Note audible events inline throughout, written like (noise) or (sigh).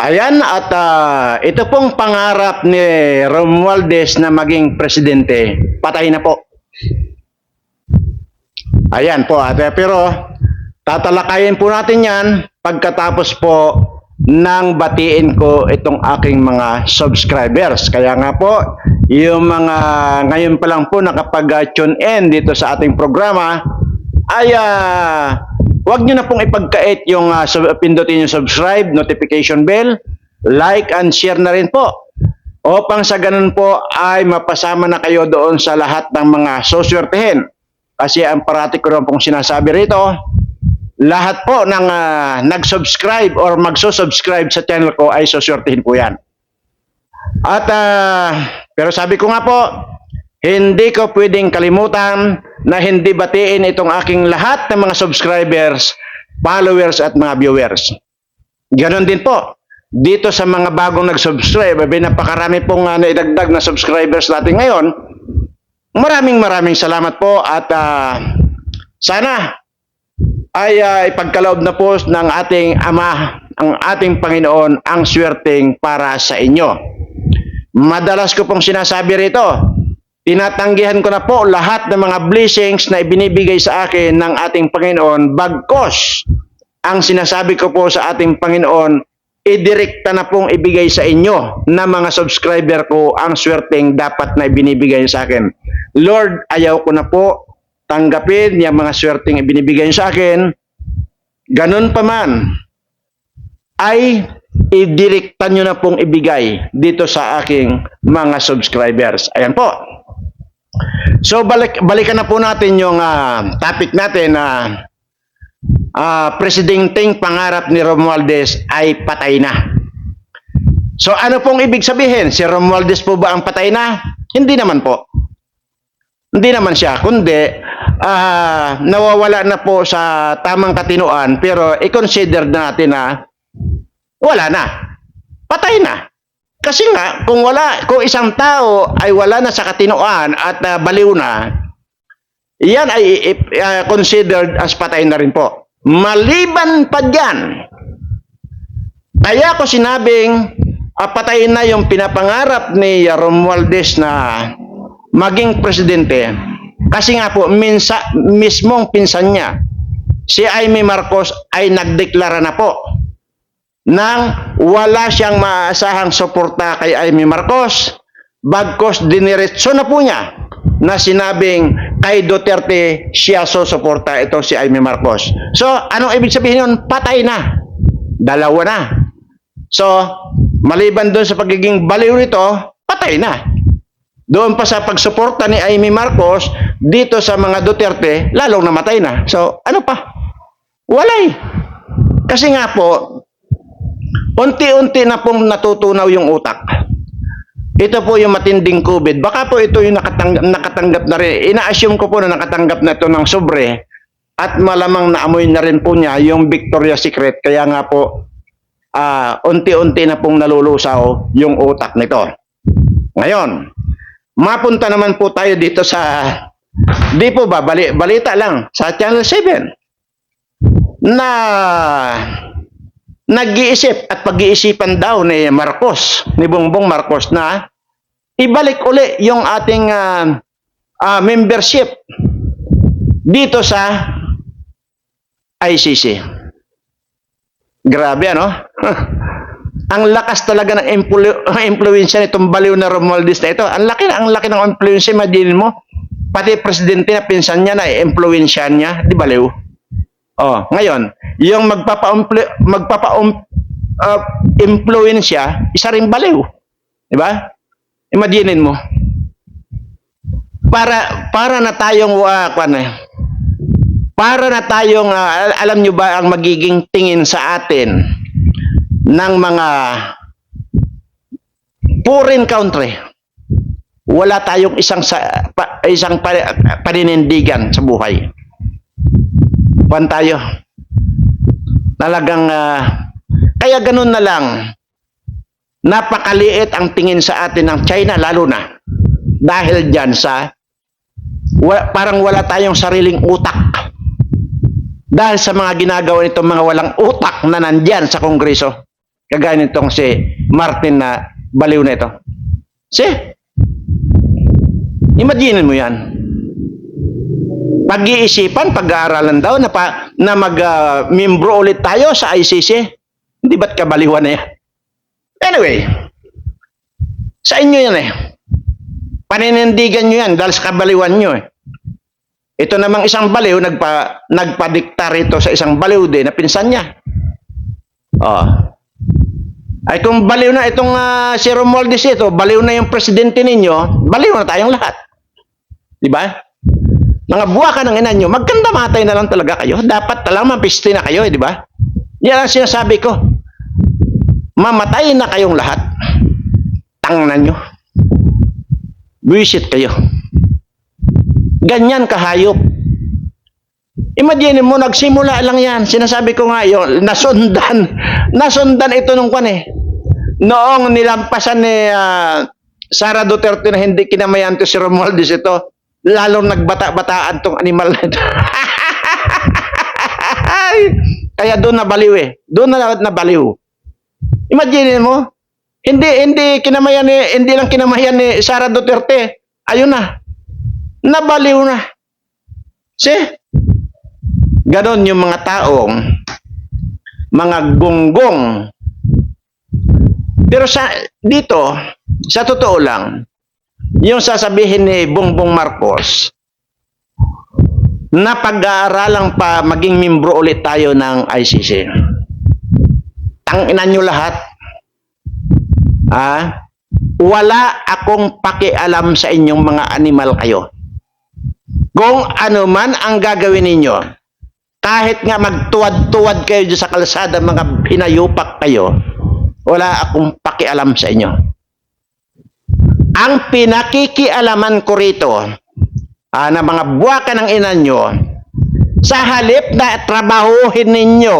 Ayan at ah, ito pong pangarap ni Romualdez na maging presidente, patay na po. Ayan po ate, pero tatalakayin po natin yan pagkatapos po nang batiin ko itong aking mga subscribers. Kaya nga po, yung mga ngayon pa lang po nakapag-tune in dito sa ating programa, ay ah, Huwag nyo na pong ipagkait yung sub- pindutin yung subscribe, notification bell, like and share na rin po. Upang sa ganun po ay mapasama na kayo doon sa lahat ng mga suswertehin. Kasi ang parati ko rin pong sinasabi rito, lahat po ng ah, nag-subscribe or magsusubscribe sa channel ko ay suswertehin po yan. At ah, pero sabi ko nga po, hindi ko pwedeng kalimutan na hindi batiin itong aking lahat ng mga subscribers, followers at mga viewers. Ganon din po. Dito sa mga bagong nag-subscribe, ay napakarami pong uh, naidagdag na subscribers natin ngayon. Maraming maraming salamat po at ah, sana ay ah, ipagkaloob na po ng ating Ama, ang ating Panginoon, ang swerteng para sa inyo. Madalas ko pong sinasabi rito, tinatanggihan ko na po lahat ng mga blessings na ibinibigay sa akin ng ating Panginoon bagkos ang sinasabi ko po sa ating Panginoon idirekta na pong ibigay sa inyo na mga subscriber ko ang swerteng dapat na ibinibigay sa akin. Lord, ayaw ko na po tanggapin yung mga swerteng ibinibigay sa akin. Ganun pa man, ay idirekta nyo na pong ibigay dito sa aking mga subscribers. Ayan po. So balik balikan na po natin yung ah, topic natin na ah, presidenteng pangarap ni Romualdez ay patay na. So ano pong ibig sabihin? Si Romualdez po ba ang patay na? Hindi naman po. Hindi naman siya, kundi ah, nawawala na po sa tamang katinoan pero i-consider natin na wala na. Patay na. Kasi nga, kung wala, kung isang tao ay wala na sa katinoan at ah, baliw na, yan ay ah, considered as patay na rin po. Maliban pa dyan, kaya ko sinabing ah, patay na yung pinapangarap ni Romualdez na maging presidente. Kasi nga po, minsa, mismong pinsan niya, si Aimee Marcos ay nagdeklara na po nang wala siyang maasahang suporta kay Amy Marcos, bagkos diniretso na po niya na sinabing kay Duterte siya susuporta ito si Amy Marcos. So, anong ibig sabihin nun? Patay na. Dalawa na. So, maliban doon sa pagiging baliw nito, patay na. Doon pa sa pagsuporta ni Amy Marcos dito sa mga Duterte, lalong namatay na. So, ano pa? Walay. Kasi nga po, unti-unti na pong natutunaw yung utak. Ito po yung matinding COVID. Baka po ito yung nakatanggap, nakatanggap na rin. Ina-assume ko po na nakatanggap na ito ng sobre at malamang naamoy na rin po niya yung Victoria's Secret. Kaya nga po, ah, unti-unti na pong nalulusaw yung utak nito. Ngayon, mapunta naman po tayo dito sa, di po ba, bali, balita lang, sa Channel 7 na nag-iisip at pag-iisipan daw ni Marcos, ni Bongbong Marcos na ibalik uli yung ating ah, ah, membership dito sa ICC. Grabe ano? (laughs) ang lakas talaga ng implu- impluensya nitong baliw na Romualdez na ito. Ang laki ang laki ng impluensya, imagine mo. Pati presidente na pinsan niya na impluensya niya, di baliw. Oh, ngayon, yung magpapa magpapa uh, impluensya, isa ring baliw. Di ba? Imaginin mo. Para para na tayong uh, kwan eh, para na tayong ah, al- alam nyo ba ang magiging tingin sa atin ng mga foreign country wala tayong isang sa, pa, isang pa, paninindigan sa buhay kwan tayo talagang ah, kaya ganun na lang napakaliit ang tingin sa atin ng China lalo na dahil dyan sa wa- parang wala tayong sariling utak dahil sa mga ginagawa nitong mga walang utak na nandyan sa Kongreso. kagaya nitong si Martin na baliw na ito. See? Imagine mo yan. Pag-iisipan, pag-aaralan daw na, pa, na mag-membro ulit tayo sa ICC. Hindi ba't kabaliwan na yan? Anyway, sa inyo yan eh. Paninindigan nyo yan dahil sa kabaliwan nyo eh. Ito namang isang baliw, nagpa, nagpadikta rito sa isang baliw din na pinsan niya. Oh. Ay kung baliw na itong ah, si Romualdez ito, baliw na yung presidente ninyo, baliw na tayong lahat. Di ba? Mga buwa ka ng ina nyo, magkanda matay na lang talaga kayo. Dapat talang mapiste na kayo, eh, di ba? Yan ang sinasabi ko. Mamatay na kayong lahat. Tangnan nyo. Buisit kayo. Ganyan kahayop. Imagine mo, nagsimula lang yan. Sinasabi ko nga yun, nasundan. (laughs) Nasundan ito nung kwan eh. Noong nilampasan ni ah, Sara Duterte na hindi kinamayan to si Romualdez ito, lalong nagbata-bataan tong animal na ito. (laughs) Kaya doon nabaliw eh. Doon na nabaliw. Imagine mo, hindi hindi kinamayan ni hindi lang kinamayan ni Sara Duterte. Ayun na. Nabaliw na. See? Ganon yung mga taong mga gonggong. Pero sa dito, sa totoo lang, yung sasabihin ni Bongbong Marcos na pag-aaralang pa maging membro ulit tayo ng ICC. Tanginan nyo lahat. Ah, wala akong pakialam sa inyong mga animal kayo. Kung ano man ang gagawin ninyo, kahit nga magtuwad-tuwad kayo sa kalsada, mga hinayupak kayo, wala akong pakialam sa inyo. Ang pinakikialaman ko rito, ah, na mga buwaka ng ina nyo, sa halip na trabahuhin ninyo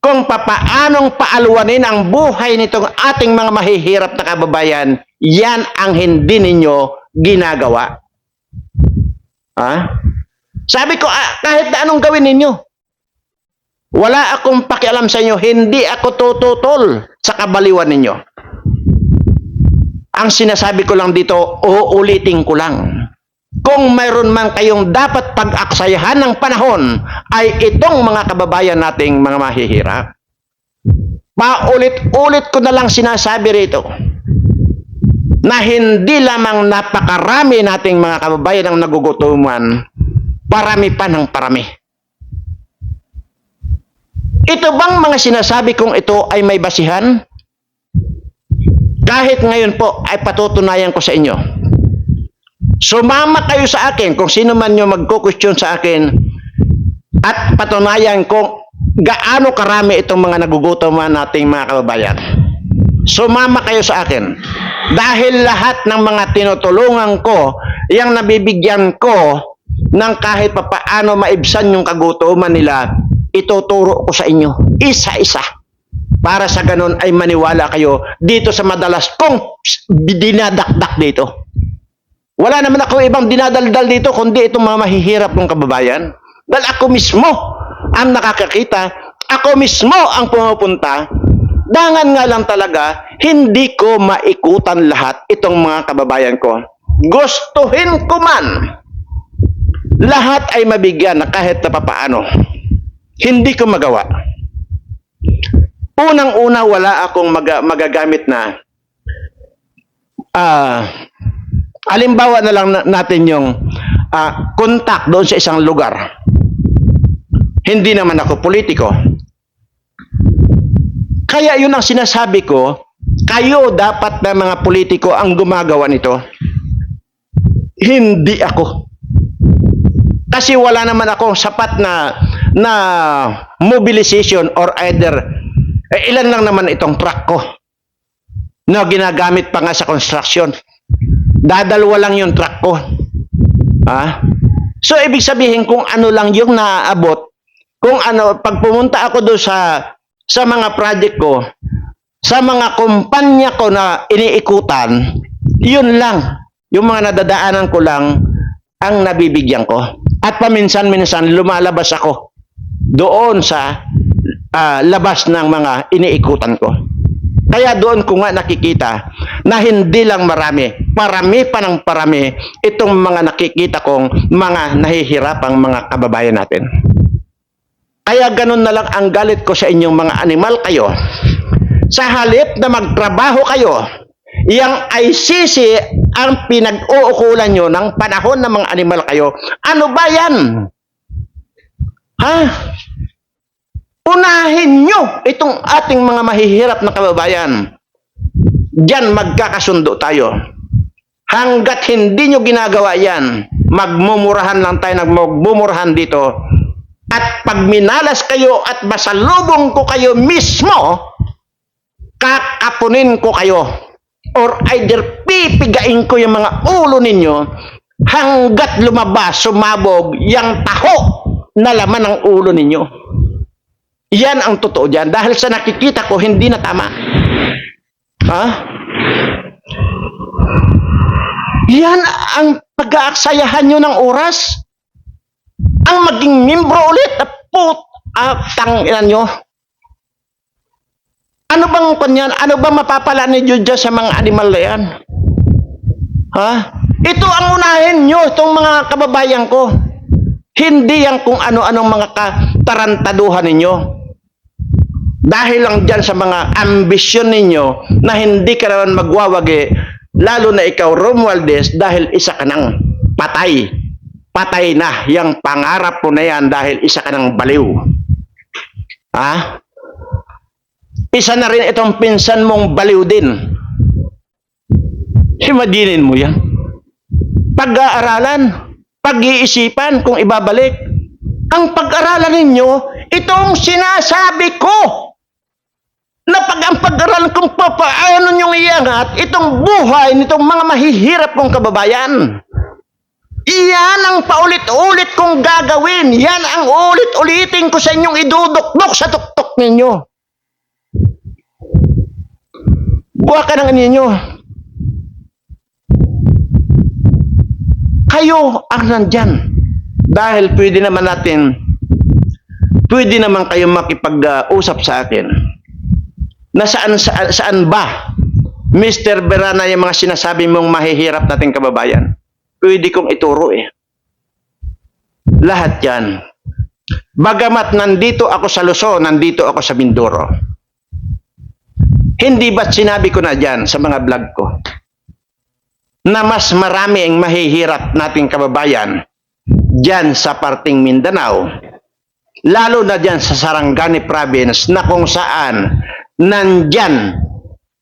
kung papaanong paalwanin ang buhay nitong ating mga mahihirap na kababayan, yan ang hindi ninyo ginagawa. Ha? Sabi ko, ah, kahit na anong gawin ninyo, wala akong pakialam sa inyo, hindi ako tututol sa kabaliwan ninyo. Ang sinasabi ko lang dito, uulitin ko lang. Kung mayroon man kayong dapat pag-aksayahan ng panahon, ay itong mga kababayan nating mga mahihirap. Paulit-ulit ko na lang sinasabi rito na hindi lamang napakarami nating mga kababayan ang nagugutuman, parami pa ng parami. Ito bang mga sinasabi kong ito ay may basihan? Kahit ngayon po ay patutunayan ko sa inyo. Sumama kayo sa akin kung sino man yung magkukwestiyon sa akin at patunayan kung gaano karami itong mga nagugutuman nating mga kababayan. Sumama kayo sa akin. Dahil lahat ng mga tinutulungan ko, yung nabibigyan ko ng kahit papaano maibsan yung kagutuman nila, ituturo ko sa inyo. Isa-isa. Para sa ganun ay maniwala kayo dito sa madalas kong dinadakdak dito. Wala naman ako ibang dinadaldal dito kundi itong mga mahihirap ng kababayan. Dahil ako mismo ang nakakakita, ako mismo ang pumupunta, dangan nga lang talaga, hindi ko maikutan lahat itong mga kababayan ko. Gustuhin ko man, lahat ay mabigyan na kahit na papaano. Hindi ko magawa. Unang-una, wala akong maga- magagamit na ah Halimbawa na lang na- natin yung ah, contact doon sa isang lugar. Hindi naman ako politiko. Kaya yun ang sinasabi ko, kayo dapat na mga politiko ang gumagawa nito. Hindi ako. Kasi wala naman akong sapat na na mobilization or either eh, ilan lang naman itong truck ko na ginagamit pa nga sa construction. Dadalwa lang yung truck ko. Ha? So, ibig sabihin kung ano lang yung naaabot, kung ano, pag pumunta ako doon sa, sa mga project ko, sa mga kumpanya ko na iniikutan, yun lang. Yung mga nadadaanan ko lang, ang nabibigyan ko. At paminsan-minsan, lumalabas ako doon sa ah, labas ng mga iniikutan ko. Kaya doon ko nga nakikita na hindi lang marami, parami pa ng parami itong mga nakikita kong mga nahihirapang mga kababayan natin. Kaya ganun na lang ang galit ko sa inyong mga animal kayo. Sa halip na magtrabaho kayo, yang ICC ang pinag-uukulan nyo ng panahon ng mga animal kayo. Ano ba yan? Ha? Unahin nyo itong ating mga mahihirap na kababayan. Diyan magkakasundo tayo. Hanggat hindi nyo ginagawa yan, magmumurahan lang tayo, nagmumurahan dito. At pag minalas kayo at masalubong ko kayo mismo, kakapunin ko kayo. Or either pipigain ko yung mga ulo ninyo hanggat lumabas, sumabog, yung taho na laman ng ulo ninyo. Yan ang totoo dyan. Dahil sa nakikita ko, hindi na tama. Ha? Yan ang pag-aaksayahan nyo ng oras. Ang maging membro ulit. na Put, ah, tanginan nyo. Ano bang kanyan? Ano bang mapapala ni Diyo sa mga animal na yan? Ha? Ito ang unahin nyo, itong mga kababayan ko. Hindi yan kung ano-anong mga katarantaduhan ninyo. Dahil lang dyan sa mga ambisyon ninyo na hindi ka naman magwawagi, lalo na ikaw, Romualdez, dahil isa ka ng patay. Patay na yung pangarap mo na yan dahil isa ka ng baliw. Ha? Isa na rin itong pinsan mong baliw din. Imaginin mo yan. Pag-aaralan, pag-iisipan kung ibabalik. Ang pag-aralan ninyo, itong sinasabi ko pag-aralan kung papaano niyong iangat itong buhay nitong mga mahihirap kong kababayan. Iyan ang paulit-ulit kong gagawin. Yan ang ulit-ulitin ko sa inyong idudukdok sa tuktok ninyo. Buwa ka ng ninyo. Kayo ang nandyan. Dahil pwede naman natin, pwede naman kayo makipag-usap sa akin. Na saan, saan, saan ba, Mr. Berana, yung mga sinasabi mong mahihirap nating kababayan? Pwede kong ituro eh. Lahat yan. Bagamat nandito ako sa Luzon, nandito ako sa Mindoro. Hindi ba't sinabi ko na dyan sa mga vlog ko na mas marami ang mahihirap nating kababayan dyan sa parting Mindanao, lalo na dyan sa Sarangani province na kung saan nandyan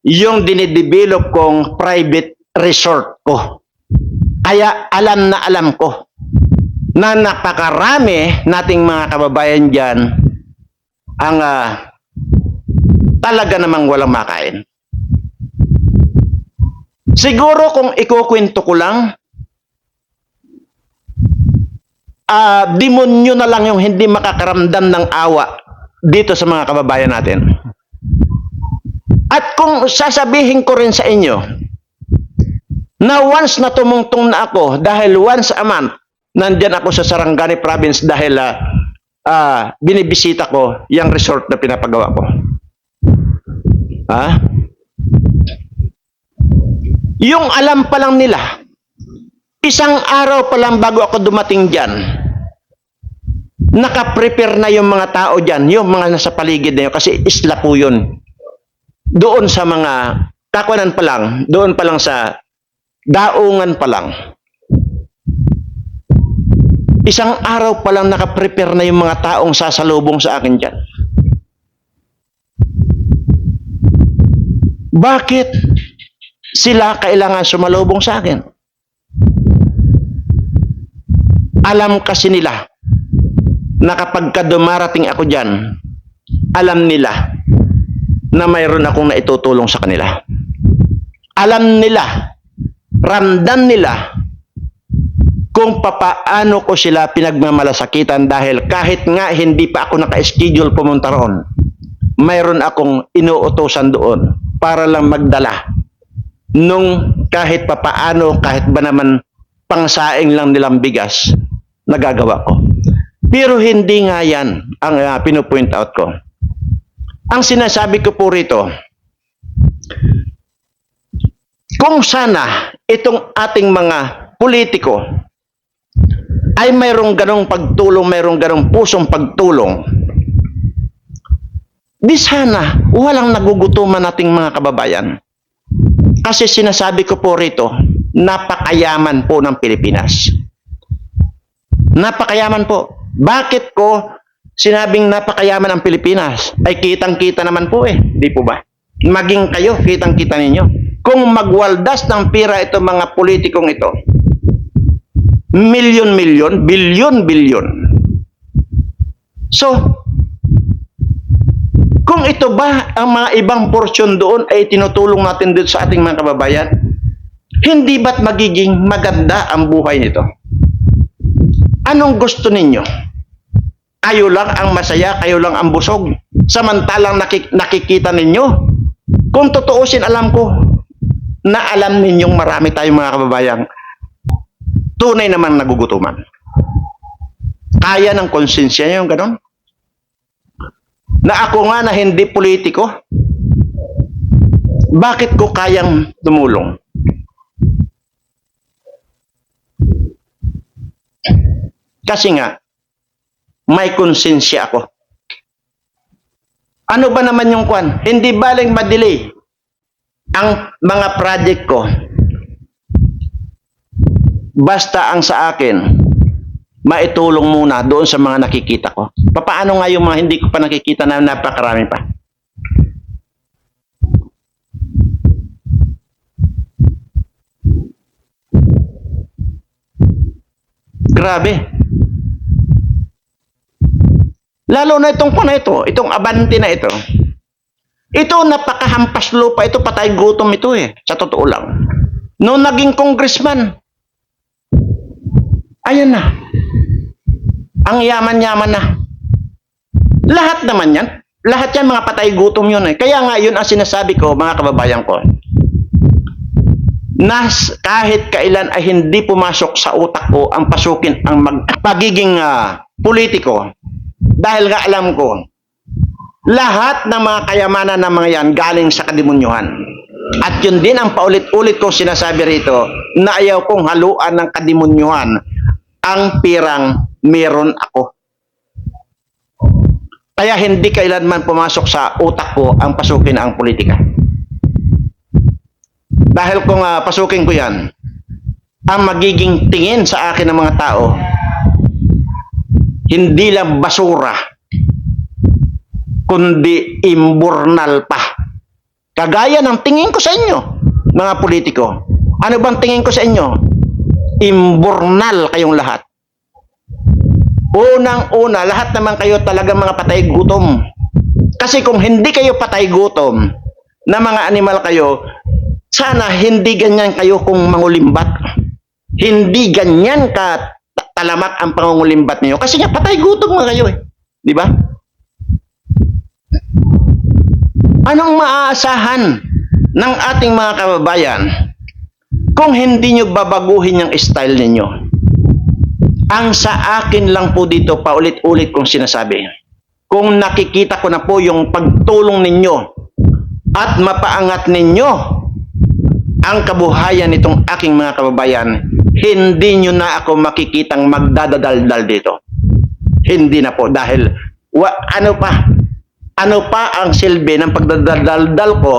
yung dinidevelop kong private resort ko. Kaya alam na alam ko na napakarami nating mga kababayan dyan ang ah, talaga namang walang makain. Siguro kung ikukwento ko lang, ah demonyo na lang yung hindi makakaramdam ng awa dito sa mga kababayan natin. At kung sasabihin ko rin sa inyo, na once na tumungtong na ako, dahil once a month, nandyan ako sa Sarangani province dahil ah, ah, binibisita ko yung resort na pinapagawa ko. Ha? Yung alam pa lang nila, isang araw pa lang bago ako dumating dyan, nakaprepare na yung mga tao dyan, yung mga nasa paligid na yun, kasi isla po yun. Doon sa mga, kakuanan pa lang, doon pa lang sa daungan pa lang. Isang araw pa lang nakaprepare na yung mga taong sasalubong sa akin dyan. Bakit sila kailangan sumalubong sa akin? Alam kasi nila na kapag ka dumarating ako dyan, alam nila na mayroon akong naitutulong sa kanila. Alam nila, ramdam nila kung papaano ko sila pinagmamalasakitan dahil kahit nga hindi pa ako naka-schedule pumunta roon, mayroon akong inuutosan doon para lang magdala nung kahit papaano, kahit ba naman pangsaing lang nilang bigas, nagagawa ko. Pero hindi nga yan ang uh, pinupoint out ko. Ang sinasabi ko po rito, kung sana itong ating mga politiko ay mayroong ganong pagtulong, mayroong ganong pusong pagtulong, di sana walang nagugutuman nating mga kababayan. Kasi sinasabi ko po rito, napakayaman po ng Pilipinas. Napakayaman po. Bakit ko sinabing napakayaman ang Pilipinas? Ay kitang-kita naman po eh. Di po ba? Maging kayo, kitang-kita ninyo. Kung magwaldas ng pira itong mga politikong ito, milyon-milyon, bilyon-bilyon. So, kung ito ba ang mga ibang porsyon doon ay tinutulong natin dito sa ating mga kababayan, hindi ba't magiging maganda ang buhay nito? Anong gusto ninyo? Kayo lang ang masaya, kayo lang ang busog. Samantalang nakik- nakikita ninyo. Kung tutuusin, alam ko na alam ninyong marami tayong mga kababayan tunay naman nagugutuman. Kaya ng konsensya nyo yung ganon? Na ako nga na hindi politiko, bakit ko kayang tumulong? Kasi nga, may konsensya ako. Ano ba naman yung kwan? Hindi baling madelay ang mga project ko. Basta ang sa akin, maitulong muna doon sa mga nakikita ko. Paano nga yung mga hindi ko pa nakikita na napakarami pa? Grabe. Lalo na itong kuna ito, itong abante na ito. Ito napakahampas lupa, ito patay gutom ito eh, sa totoo lang. Noong naging congressman, ayan na. Ang yaman-yaman na. Lahat naman yan. Lahat yan mga patay gutom yun eh. Kaya nga yun ang sinasabi ko mga kababayan ko. Nas kahit kailan ay hindi pumasok sa utak ko ang pasukin ang mag, pagiging ah, politiko. Dahil nga alam ko, lahat ng mga kayamanan ng mga yan galing sa kadimunyuhan. At yun din ang paulit-ulit kong sinasabi rito na ayaw kong haluan ng kadimunyuhan ang pirang meron ako. Kaya hindi kailanman pumasok sa utak ko ang pasukin ang politika. Dahil kung ah, pasukin ko yan, ang magiging tingin sa akin ng mga tao, hindi lang basura, kundi imburnal pa. Kagaya ng tingin ko sa inyo, mga politiko. Ano bang tingin ko sa inyo? Imburnal kayong lahat. Unang-una, lahat naman kayo talaga mga patay gutom. Kasi kung hindi kayo patay gutom, na mga animal kayo, sana hindi ganyan kayo kung mangulimbat. Hindi ganyan ka talamak ang pangungulimbat niyo. Kasi nga patay gutom nga kayo eh. Di ba? Anong maaasahan ng ating mga kababayan kung hindi nyo babaguhin yung style ninyo? Ang sa akin lang po dito, paulit-ulit kong sinasabi, kung nakikita ko na po yung pagtulong ninyo at mapaangat ninyo ang kabuhayan nitong aking mga kababayan, hindi nyo na ako makikitang magdadadaldal dito. Hindi na po dahil wa, ano pa, ano pa ang silbi ng pagdadaldal ko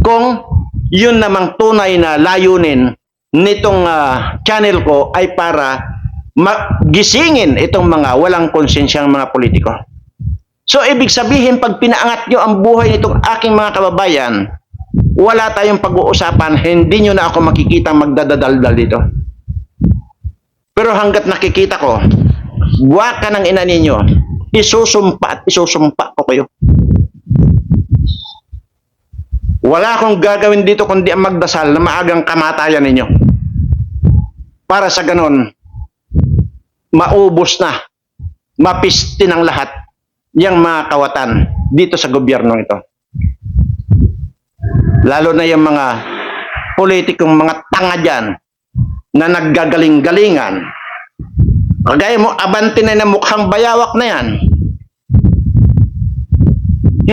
kung yun namang tunay na layunin nitong ah, channel ko ay para magisingin itong mga walang konsensyang mga politiko. So, ibig sabihin, pag pinaangat nyo ang buhay nitong aking mga kababayan, wala tayong pag-uusapan, hindi nyo na ako makikita magdadadaldal dito. Pero hanggat nakikita ko, buwaka ng ina ninyo, isusumpa at isusumpa ko kayo. Wala akong gagawin dito kundi ang magdasal na maagang kamatayan ninyo. Para sa ganon, maubos na, mapisti ng lahat yung mga kawatan dito sa gobyerno ito. Lalo na yung mga politikong mga tanga dyan na naggagaling-galingan. Kagaya mo, abante na na mukhang bayawak na yan.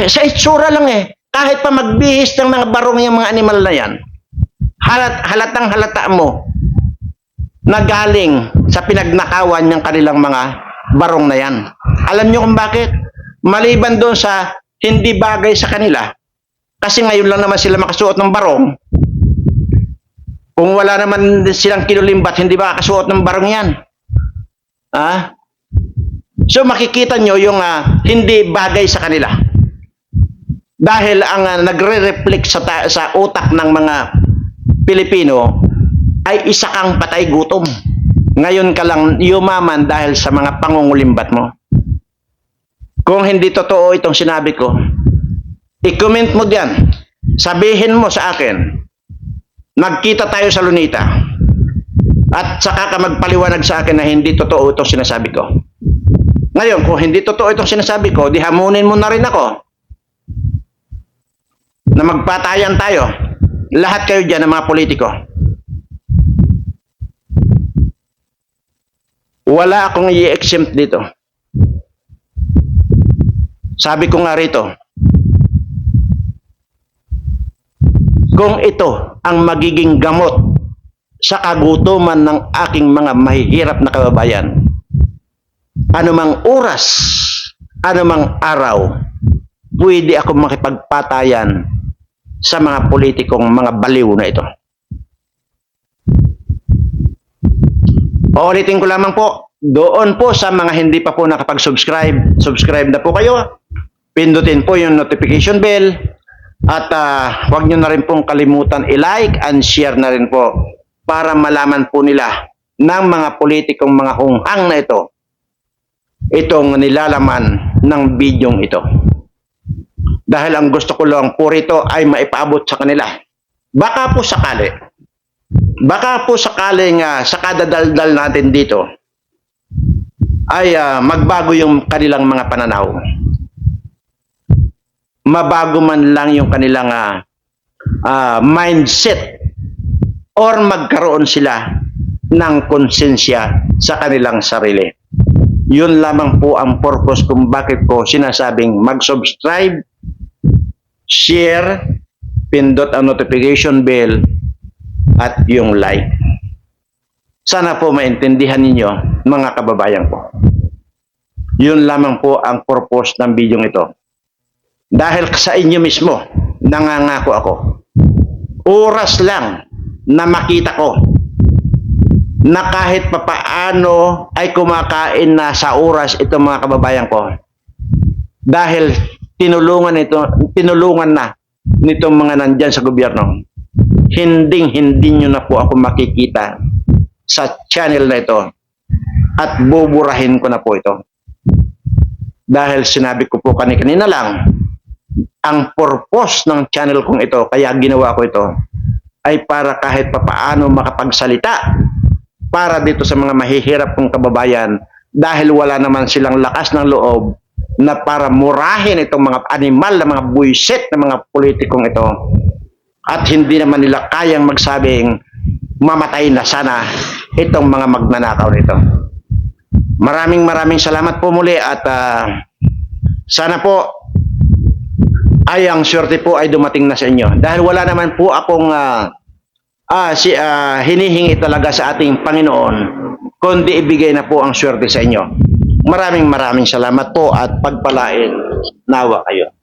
Sa itsura lang eh. Kahit pa magbihis ng mga barong yung mga animal na yan, halat, halatang halata mo na galing sa pinagnakawan ng kanilang mga barong na yan. Alam nyo kung bakit? Maliban doon sa hindi bagay sa kanila, kasi ngayon lang naman sila makasuot ng barong, kung wala naman silang kinulimbat, hindi ba kasuot ng barong yan? Ah? So makikita nyo yung ah, hindi bagay sa kanila. Dahil ang ah, nagre-reflect sa, sa utak ng mga Pilipino ay isa kang patay gutom. Ngayon ka lang yumaman dahil sa mga pangungulimbat mo. Kung hindi totoo itong sinabi ko, i-comment mo diyan. Sabihin mo sa akin, nagkita tayo sa Lunita. At saka ka magpaliwanag sa akin na hindi totoo itong sinasabi ko. Ngayon, kung hindi totoo itong sinasabi ko, di hamunin mo na rin ako na magpatayan tayo. Lahat kayo dyan ng mga politiko. Wala akong i-exempt dito. Sabi ko nga rito, kung ito ang magiging gamot sa kagutuman ng aking mga mahihirap na kababayan, anumang oras, anumang araw, pwede ako makipagpatayan sa mga politikong mga baliw na ito. Paulitin ko lamang po, doon po sa mga hindi pa po nakapag-subscribe, subscribe na po kayo. Pindutin po yung notification bell at ah, huwag nyo na rin pong kalimutan i-like and share na rin po para malaman po nila ng mga politikong mga hunghang na ito itong nilalaman ng bidyong ito. Dahil ang gusto ko lang po rito ay maipaabot sa kanila. Baka po sakali, baka po sakaling uh, sa kadadaldal natin dito ay ah, magbago yung kanilang mga pananaw. Mabago man lang yung kanilang ah, mindset or magkaroon sila ng konsensya sa kanilang sarili. Yun lamang po ang purpose kung bakit ko sinasabing mag-subscribe, share, pindot ang notification bell, at yung like. Sana po maintindihan ninyo, mga kababayan ko. Yun lamang po ang purpose ng video ito. Dahil sa inyo mismo, nangangako ako. Oras lang na makita ko na kahit papaano ay kumakain na sa oras itong mga kababayan ko. Dahil tinulungan ito, tinulungan na nitong mga nandyan sa gobyerno. Hinding hindi nyo na po ako makikita sa channel na ito at buburahin ko na po ito. Dahil sinabi ko po kanina lang, ang purpose ng channel kong ito, kaya ginawa ko ito, ay para kahit papaano makapagsalita para dito sa mga mahihirap kong kababayan dahil wala naman silang lakas ng loob na para murahin itong mga animal na mga buisit na mga politikong ito at hindi naman nila kayang magsabing mamatay na sana itong mga magnanakaw nito. Maraming maraming salamat po muli at ah, sana po ay ang swerte po ay dumating na sa inyo. Dahil wala naman po akong ah, ah, si, ah, hinihingi talaga sa ating Panginoon, kundi ibigay na po ang swerte sa inyo. Maraming maraming salamat po at pagpalain nawa kayo.